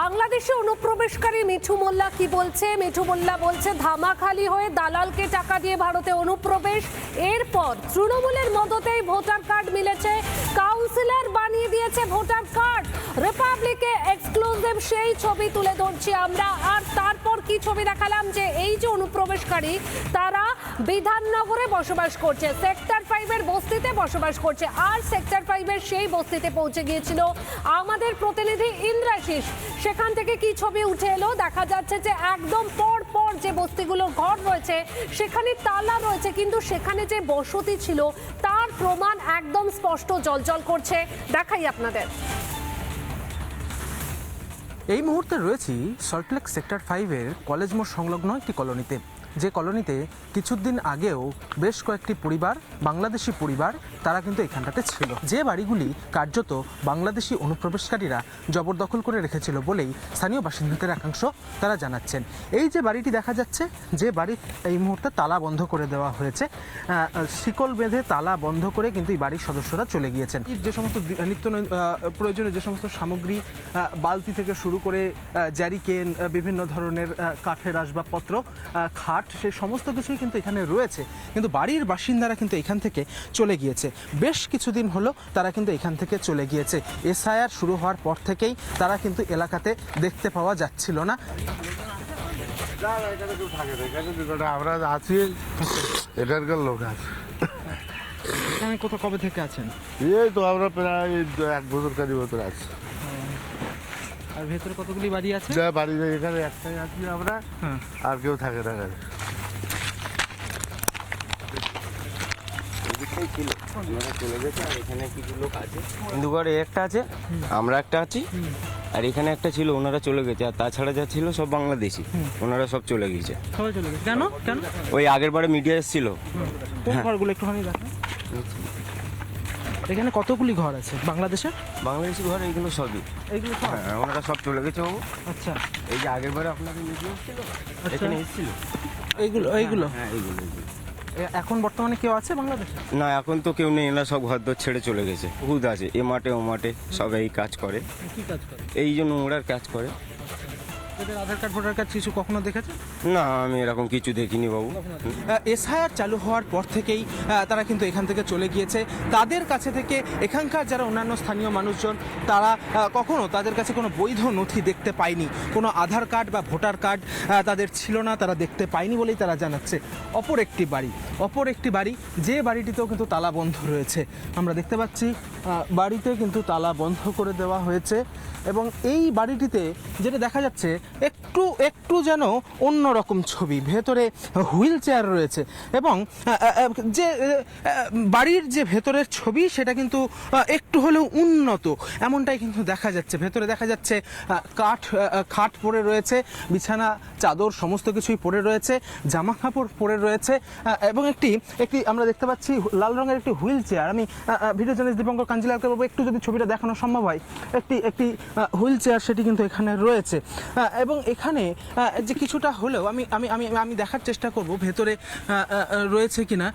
বাংলাদেশে অনুপ্রবেশকারী মিঠু মোল্লা কি বলছে? মিঠু মোল্লা বলছে, ধামাখালি হয়ে দালালকে টাকা দিয়ে ভারতে অনুপ্রবেশ। এরপর তৃণমূলের মদতেই ভোটার কার্ড মিলেছে। কাউন্সিলর বানিয়ে দিয়েছে ভোটার কার্ড। রিপাবলিকে এক্সক্লুসিভ সেই ছবি তুলে ধরছি আমরা। আর তারপর কি ছবি দেখালাম? যে এই যে অনুপ্রবেশকারী, তারা বিধাননগরে বসবাস করছে। সেক্টর ফাইভের বস্তিতে বসবাস করছে। আর সেক্টর ফাইভের সেই বস্তিতে পৌঁছে গিয়েছিল আমাদের প্রতিনিধি ইন্দ্রাশিস সেখান থেকে কি ছবি উঠে এলো? দেখা যাচ্ছে যে একদম পর পর যে বস্তিগুলো ঘর রয়েছে, সেখানে তালা রয়েছে, কিন্তু সেখানে যে বসতি ছিল, তার প্রমাণ একদম স্পষ্ট জলজল করছে। দেখাই আপনাদের। এই মুহূর্তে রয়েছি সল্টলেক সেক্টর ফাইভের কলেজ মোড় সংলগ্ন একটি কলোনিতে। যে কলোনিতে কিছুদিন আগেও বেশ কয়েকটি পরিবার বাংলাদেশি পরিবার তারা কিন্তু এখানটাতে ছিল। যে বাড়িগুলি কার্যত বাংলাদেশি অনুপ্রবেশকারীরা জবরদখল করে রেখেছিল বলেই স্থানীয় বাসিন্দাদের একাংশ তারা জানাচ্ছেন। এই যে বাড়িটি দেখা যাচ্ছে যে বাড়ি এই মুহূর্তে তালা বন্ধ করে দেওয়া হয়েছে। শিকল বেঁধে তালা বন্ধ করে কিন্তু এই বাড়ির সদস্যরা চলে গিয়েছেন। যে সমস্ত নিত্য প্রয়োজনীয় যে সমস্ত সামগ্রী বালতি থেকে শুরু করে জ্যারিকেন বিভিন্ন ধরনের কাঠের আসবাবপত্র আহ, খাট সেই সমস্ত কিছুই কিন্তু এখানে রয়েছে। কিন্তু বাড়ির বাসিন্দারা কিন্তু এখান থেকে চলে গিয়েছে। বেশ কিছুদিন হলো তারা কিন্তু এখান থেকে চলে গিয়েছে। এসআইআর শুরু হওয়ার পর থেকেই তারা কিন্তু এলাকাতে দেখতে পাওয়া যাচ্ছিল না। আমরা আছি এখানকার লোক আছে। কোথাও কবে থেকে আছেন? এই তো আমরা প্রায় এক বছর কারি বছর আছি। আর ভেতরে কতগুলি বাড়ি আছে? যা বাড়ি এখানে একটাই আছি আমরা। হ্যাঁ। আর কেউ থাকে না এখানে। এদিকটাই ছিল। ওনারা চলে গেছে আর এখানে কিছু লোক আছে। হিন্দুগড়ে একটা আছে আমরা একটা আছি। আর এখানে একটা ছিল ওনারা চলে গেছে। আর তাছাড়া যা ছিল সব বাংলাদেশি। ওনারা সব চলে গিয়েছে। সবাই চলে গেছে। কেন? কেন? ওই আগের বারে মিডিয়া এসেছিল। কোন ঘরগুলো একটুখানি দেখো। এখানে কতগুলি ঘর আছে? বাংলাদেশে? বাংলাদেশি ঘর এইগুলো সবই। এইগুলো সব? হ্যাঁ ওনারা সব চলে গেছে বাবু। আচ্ছা। এই যে আগের বারে আপনাদের মিডিয়া এসেছিল? এখানে এসেছিল? এইগুলো এইগুলো? হ্যাঁ এইগুলো এইগুলো। এখন বর্তমানে কেউ আছে বাংলাদেশে? না এখন তো কেউ নেই এরা সব ঘর দর ছেড়ে চলে গেছে। বহুত আছে এ মাঠে ও মাঠে সবাই কাজ করে। কি কাজ করে? এই যে নোংরার কাজ করে। এদের আধার কার্ড ভোটার কার্ড কিছু কখনো দেখেছে না আমি এরকম কিছু দেখিনি বাবু। এসআইআর চালু হওয়ার পর থেকেই তারা কিন্তু এখান থেকে চলে গিয়েছে। তাদের কাছে থেকে এখানকার যারা অন্যান্য স্থানীয় মানুষজন তারা কখনো তাদের কাছে কোনো বৈধ নথি দেখতে পায়নি। কোনো আধার কার্ড বা ভোটার কার্ড তাদের ছিল না তারা দেখতে পায়নি বলেই তারা জানাচ্ছে। অপর একটি বাড়ি অপর একটি বাড়ি যে বাড়িটিতেও কিন্তু তালা বন্ধ রয়েছে। আমরা দেখতে পাচ্ছি বাড়িতে কিন্তু তালা বন্ধ করে দেওয়া হয়েছে এবং এই বাড়িটিতে যেটা দেখা যাচ্ছে একটু একটু যেন অন্যরকম ছবি। ভেতরে হুইল চেয়ার রয়েছে এবং যে বাড়ির যে ভেতরের ছবি, সেটা কিন্তু একটু হলেও উন্নত। এমনটাই কিন্তু দেখা যাচ্ছে। ভেতরে দেখা যাচ্ছে কাঠ খাট পড়ে রয়েছে, বিছানা, চাদর, সমস্ত কিছুই পড়ে রয়েছে জামা কাপড় পড়ে রয়েছে এবং একটি একটি আমরা দেখতে পাচ্ছি লাল রঙের একটি হুইল চেয়ার। আমি ভিডিও জার্নালিস্ট দীপঙ্কর কাঞ্জিলালকে বলব, একটু যদি ছবিটা দেখানো সম্ভব হয়, একটি একটি হুইল চেয়ার সেটি কিন্তু এখানে রয়েছে। এবং এখানে যে কিছুটা হলেও আমি আমি আমি আমি দেখার চেষ্টা করব ভেতরে রয়েছে কিনা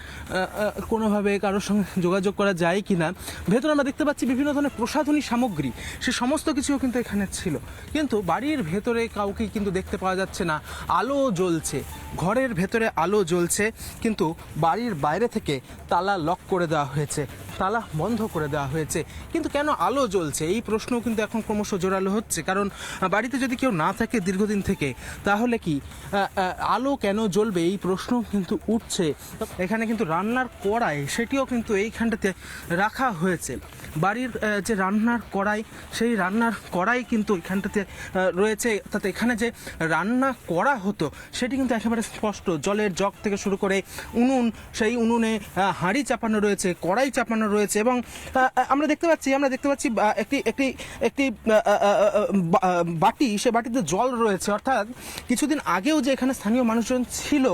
কোনোভাবে কারোর সঙ্গে যোগাযোগ করা যায় কিনা। ভেতরে আমরা দেখতে পাচ্ছি বিভিন্ন ধরনের প্রসাধনী সামগ্রী, সে সমস্ত কিছুও কিন্তু এখানে ছিল। কিন্তু বাড়ির ভেতরে কাউকে কিন্তু দেখতে পাওয়া যাচ্ছে না। আলো জ্বলছে, ঘরের ভেতরে আলো জ্বলছে, কিন্তু বাড়ির বাইরে থেকে তালা লক করে দেওয়া হয়েছে। তালা বন্ধ করে দেওয়া হয়েছে। কিন্তু কেন আলো জ্বলছে? এই প্রশ্ন কিন্তু এখন ক্রমশ জোরালো হচ্ছে। কারণ বাড়িতে যদি কেউ না থাকে দীর্ঘদিন থেকে, তাহলে কি আলো কেন জ্বলবে? এই প্রশ্ন কিন্তু উঠছে। এখানে কিন্তু রান্নার কড়াই, সেটিও কিন্তু এইখানটাতে রাখা হয়েছে। বাড়ির যে রান্নার কড়াই, সেই রান্নার কড়াই কিন্তু এখানটাতে রয়েছে। তাতে এখানে যে রান্না করা হতো, সেটি কিন্তু একেবারে স্পষ্ট। জলের জগ থেকে শুরু করে উনুন, সেই উনুনে হাঁড়ি চাপানো রয়েছে, কড়াই চাপানো রয়েছে এবং আমরা দেখতে পাচ্ছি, আমরা দেখতে পাচ্ছি একটি একটি একটি বাটি, সে বাটিতে জল রয়েছে। অর্থাৎ কিছুদিন আগেও যে এখানে স্থানীয় মানুষজন ছিল,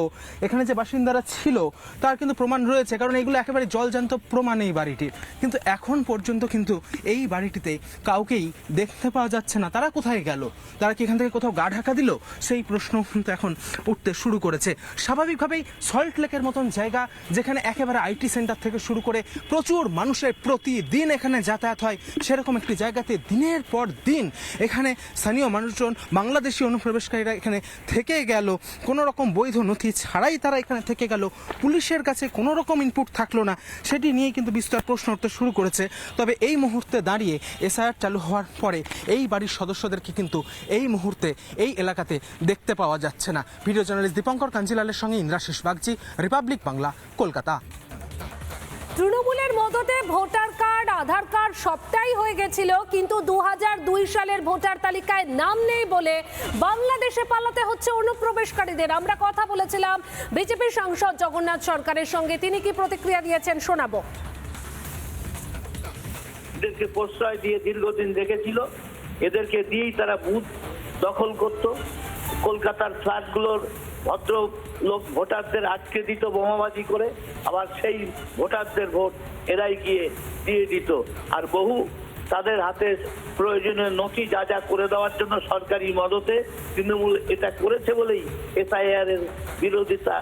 এখানে যে বাসিন্দারা ছিল, তার কিন্তু প্রমাণ রয়েছে, কারণ এগুলো একেবারে জলজান্ত প্রমাণ এই বাড়িটির। কিন্তু এখন পর্যন্ত কিন্তু এই বাড়িটিতে কাউকেই দেখতে পাওয়া যাচ্ছে না। তারা কোথায় গেল? তারা কি এখান থেকে কোথাও গা ঢাকা দিল? সেই প্রশ্ন কিন্তু এখন উঠতে শুরু করেছে। স্বাভাবিকভাবেই সল্ট লেকের মতন জায়গা, যেখানে একেবারে আইটি সেন্টার থেকে শুরু করে প্রচুর প্রচুর মানুষের প্রতিদিন এখানে যাতায়াত হয় সেরকম একটি জায়গাতে দিনের পর দিন এখানে স্থানীয় মানুষজন, বাংলাদেশি অনুপ্রবেশকারীরা এখানে থেকে গেল। কোনো রকম বৈধ নথি ছাড়াই তারা এখানে থেকে গেল। পুলিশের কাছে কোনো রকম ইনপুট থাকল না। সেটি নিয়ে কিন্তু বিস্তর প্রশ্ন উঠতে শুরু করেছে। তবে এই মুহূর্তে দাঁড়িয়ে এসআইআর চালু হওয়ার পরে এই বাড়ির সদস্যদেরকে কিন্তু এই মুহূর্তে এই এলাকাতে দেখতে পাওয়া যাচ্ছে না। ভিডিও জার্নালিস্ট দীপঙ্কর কাঞ্জিলালের সঙ্গে ইন্দ্রাশিস বাগজি রিপাবলিক বাংলা, কলকাতা। তৃণমূলের মদতে ভোটার কার্ড, আধার কার্ড সবটাই হয়ে গেছিল, কিন্তু দু হাজার দুই সালের ভোটার তালিকায় নাম নেই বলে বাংলাদেশে পালাতে হচ্ছে অনুপ্রবেশকারীদের। আমরা কথা বলেছিলাম বিজেপি সাংসদ জগন্নাথ সরকারের সঙ্গে। তিনি কি প্রতিক্রিয়া দিয়েছেন শোনাবো। এদেরকে প্রশ্রয় দিয়ে দীর্ঘদিন রেখেছিল। এদেরকে দিয়েই তারা বুথ দখল করত। কলকাতার ফ্ল্যাটগুলোর ভদ্র লোক ভোটারদের আটকে দিত, বোমাবাজি করে, আবার সেই ভোটারদের ভোট এরাই গিয়ে দিয়ে দিত। আর বহু তাদের হাতে প্রয়োজনীয় নথি যা যা করে দেওয়ার জন্য সরকারি মদতে তৃণমূল এটা করেছে বলেই এসআইআর এর বিরোধিতা,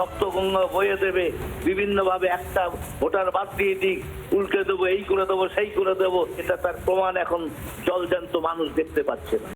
রক্তগঙ্গা বয়ে দেবে, বিভিন্নভাবে একটা ভোটার বাদ দিয়ে দিক, উল্টে দেবো, এই করে দেবো, সেই করে দেবো, এটা তার প্রমাণ এখন জলজান্ত মানুষ দেখতে পাচ্ছে না।